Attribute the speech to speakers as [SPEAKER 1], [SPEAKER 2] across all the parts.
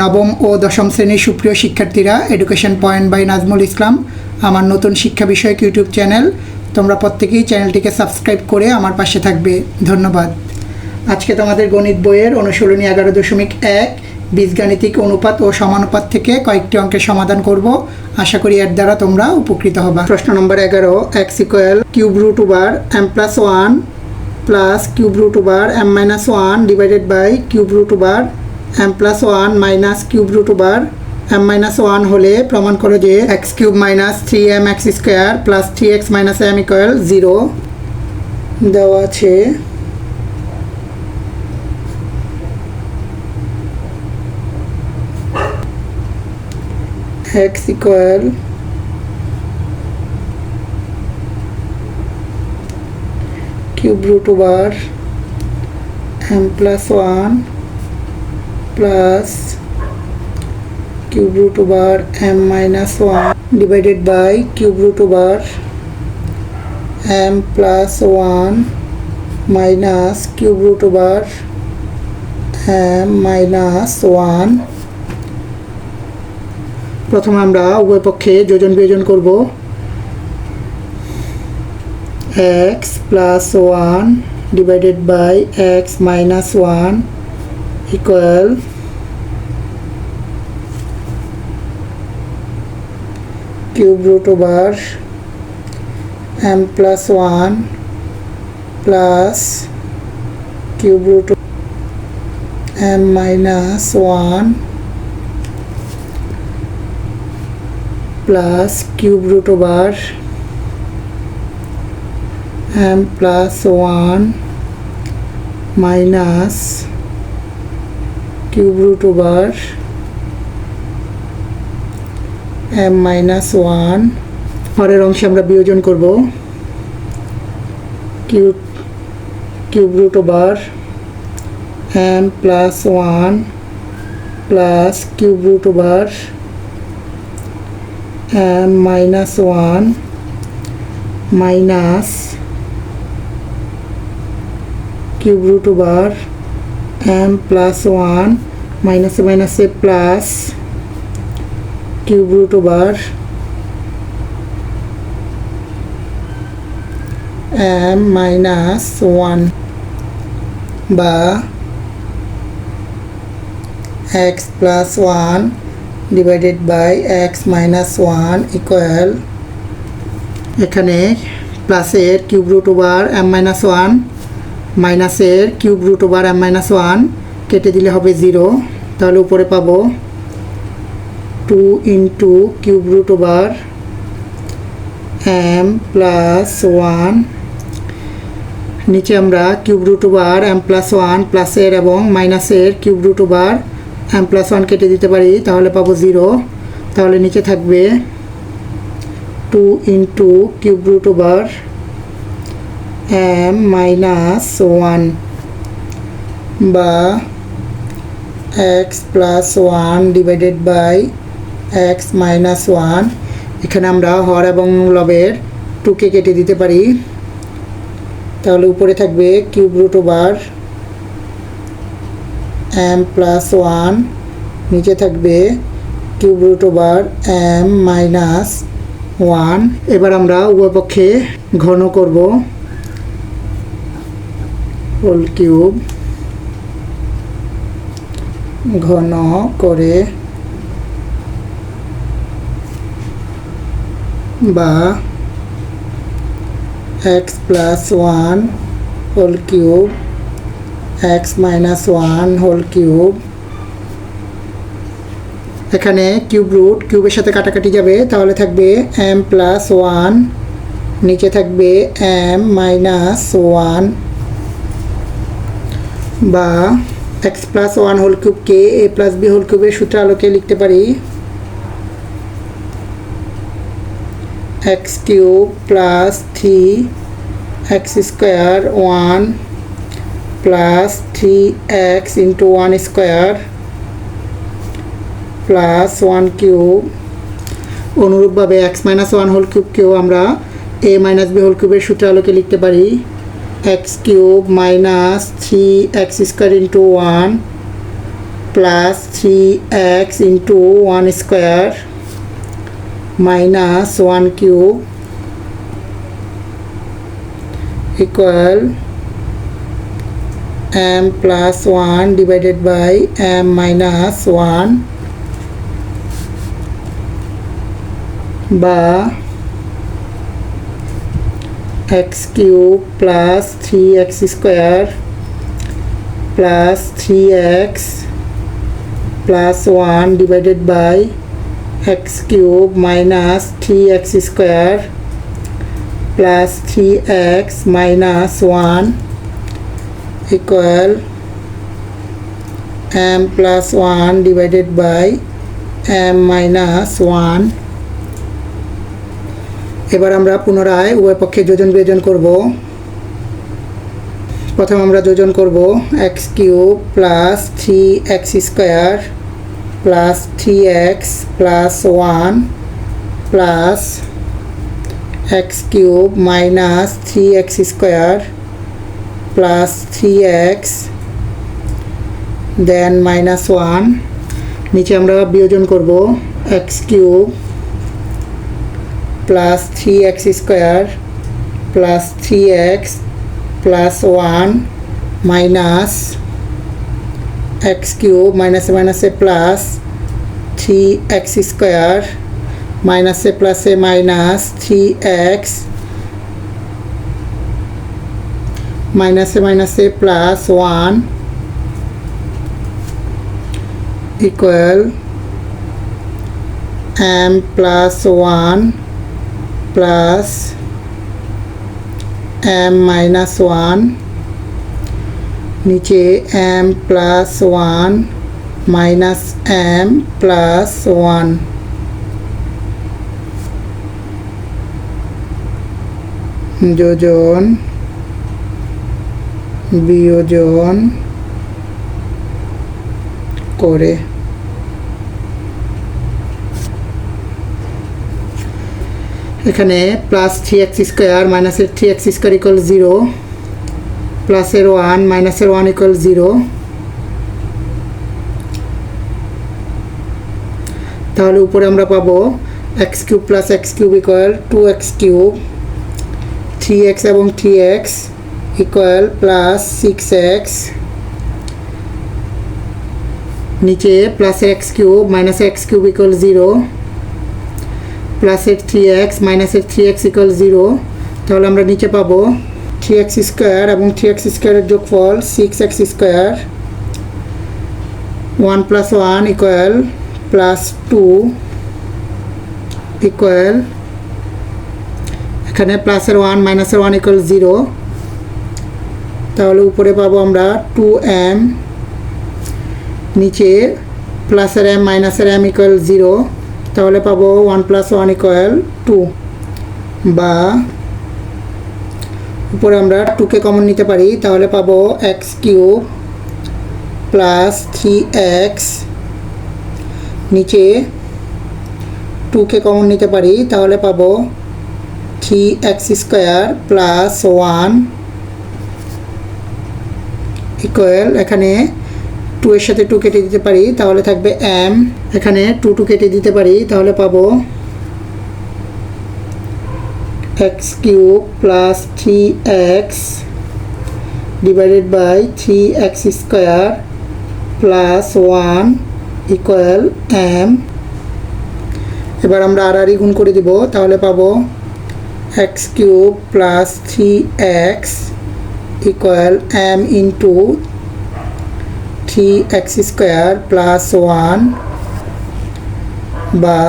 [SPEAKER 1] নবম ও দশম শ্রেণির সুপ্রিয় শিক্ষার্থীরা education point by Nazmul Islam আমার নতুন শিক্ষা বিষয়ক ইউটিউব চ্যানেল তোমরা প্রত্যেকেই চ্যানেলটিকে সাবস্ক্রাইব করে আমার পাশে থাকবে। ধন্যবাদ। আজকে তোমাদের গণিত বইয়ের অনুশীলনী এগারো দশমিক এক, বীজগাণিতিক অনুপাত ও সমানুপাত থেকে কয়েকটি অঙ্কের সমাধান করব। আশা করি এর দ্বারা তোমরা উপকৃত হবা। প্রশ্ন নম্বর এগারো x equal cube root over m plus one plus cube root over m minus one divided by cube root over m plus one minus cube root over m minus one হলে প্রমাণ করো যে x cube minus three m x square plus three x minus m equal zero দেওয়া আছে। x equal cube root over m plus 1 plus cube root over m minus 1 divided by cube root over m plus 1 minus cube root over m minus 1 প্রথমে আমরা উভয় পক্ষে যোজন বিয়োজন করব x plus one divided by x minus one equal. Cube root over m plus 1 plus cube root m minus 1 plus cube root over m plus 1 minus cube root over m minus one পরের অংশে আমরা বিয়োজন করব Q cube root over m plus one plus cube root over m minus one minus cube root over m plus one minus a plus cube root over m minus 1 বা x plus 1 divided by x minus one equal এখানে প্লাসের cube root over m minus one মাইনাসের cube root over m minus one কেটে দিলে হবে zero. তাহলে উপরে পাবো two into cube root over m plus one নিচে আমরা cube root over m plus one প্লাসের এবং মাইনাসের cube root over m plus one কেটে দিতে পারি, তাহলে পাবো জিরো তাহলে নিচে থাকবে two into cube root over m minus one বা x plus one divided by x minus one এখানে আমরা হর এবং লবের টুকে কেটে দিতে পারি। তাহলে উপরে থাকবে cube root over m plus one নিচে থাকবে cube root over m minus one এবার আমরা উভয় পক্ষে ঘন করব। হোল কিউব ঘন করে বা x plus one whole cube x minus one whole cube এখানে কিউব রুট কিউবের সাথে কাটাকাটি যাবে, তাহলে থাকবে এম প্লাস ওয়ান নিচে থাকবে এম মাইনাস ওয়ান বা এক্স প্লাস ওয়ান হোল কিউবকে এ প্লাস বি হোল কিউবের সূত্র আলোকে লিখতে পারি x cube plus three x square one plus three x into one square plus one cube অনুরূপভাবে এক্স মাইনাস ওয়ান হোল কিউবকেও আমরা এ মাইনাস বি হোল কিউবের সূত্র আলোকে লিখতে পারি x cube minus 3x square into 1 plus 3x into 1 square minus 1 cube equal m plus 1 divided by m minus 1 bar বা x cube plus 3x square plus 3x plus 1 divided by x cube minus 3x square plus 3x minus 1 equal m plus 1 divided by m minus 1 এবার আমরা পুনরায় উভয় পক্ষে যোজন বিয়োজন করব। প্রথম আমরা যোজন করব x cube plus three x square plus three x plus one plus x cube minus three x square plus three x, then minus one. নিচে আমরা বিয়োজন করব x cube plus three x square plus three x plus one minus x cube মাইনাসে মাইনাসে plus three x square মাইনাসে প্লাসে minus three x মাইনাসে মাইনাসে plus one equal m plus one plus m minus one, নিচে m plus one, minus m plus one. যোজন, বিয়োজন করে। এখানে প্লাস থ্রি এক্স স্কোয়ার মাইনাসের three x square equal zero প্লাসের ওয়ান মাইনাসের ওয়ান ইকুয়াল জিরো তাহলে উপরে আমরা পাবো x cube plus x cube equal two x cube three x এবং three x equal plus six x নিচে প্লাসের এক্স কিউব মাইনাসের এক্স কিউব ইকুয়াল জিরো প্লাসের থ্রি এক্স মাইনাসের থ্রি এক্স ইকুয়াল জিরো তাহলে আমরা নিচে পাবো থ্রি এক্স স্কোয়ার এবং থ্রি এক্স স্কোয়ারের যোগফল six x square one plus one equal plus two equal এখানে প্লাসের ওয়ান মাইনাসের ওয়ান ইকুয়াল জিরো তাহলে উপরে পাবো আমরা টু এম নিচে প্লাসের এম মাইনাসের এম ইকুয়াল জিরো তাহলে পাবো one plus one equal two বা উপরে আমরা টুকে কমন নিতে পারি, তাহলে পাবো x cube plus three x নিচে টুকে কমন নিতে পারি, তাহলে পাবো three x square plus one equal এখানে টু এর সাথে টু কেটে দিতে পারি, তাহলে থাকবে এম এখানে টু টু কেটে দিতে পারি, তাহলে পাবো x cube plus three x divided by three x square plus one equal m এবার আমরা আর আরই গুণ করে দিব, তাহলে পাবো x cube plus three x equal m into three x square plus one বা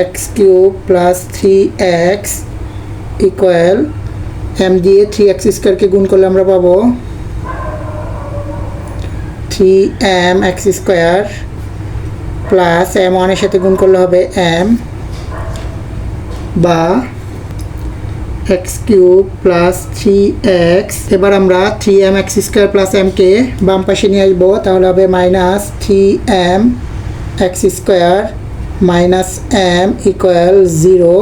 [SPEAKER 1] x cube plus three x equal m দিয়ে থ্রি এক্স স্কোয়ারকে গুণ করলে আমরা পাবো three m x square plus m ওয়ানের সাথে গুণ করলে হবে এম বা x cube plus three x. এবার আমরা three m x square plus এমকে বাম পাশে নিয়ে আসব, তাহলে হবে minus three m x square minus m equal zero.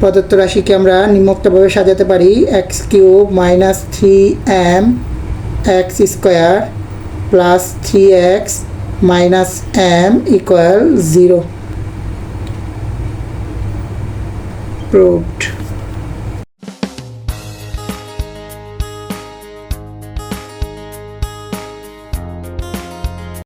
[SPEAKER 1] প্রদত্ত রাশিকে আমরা নিম্নোক্তভাবে সাজাতে পারি, x cube minus three m x square plus three x minus m equal zero. approved.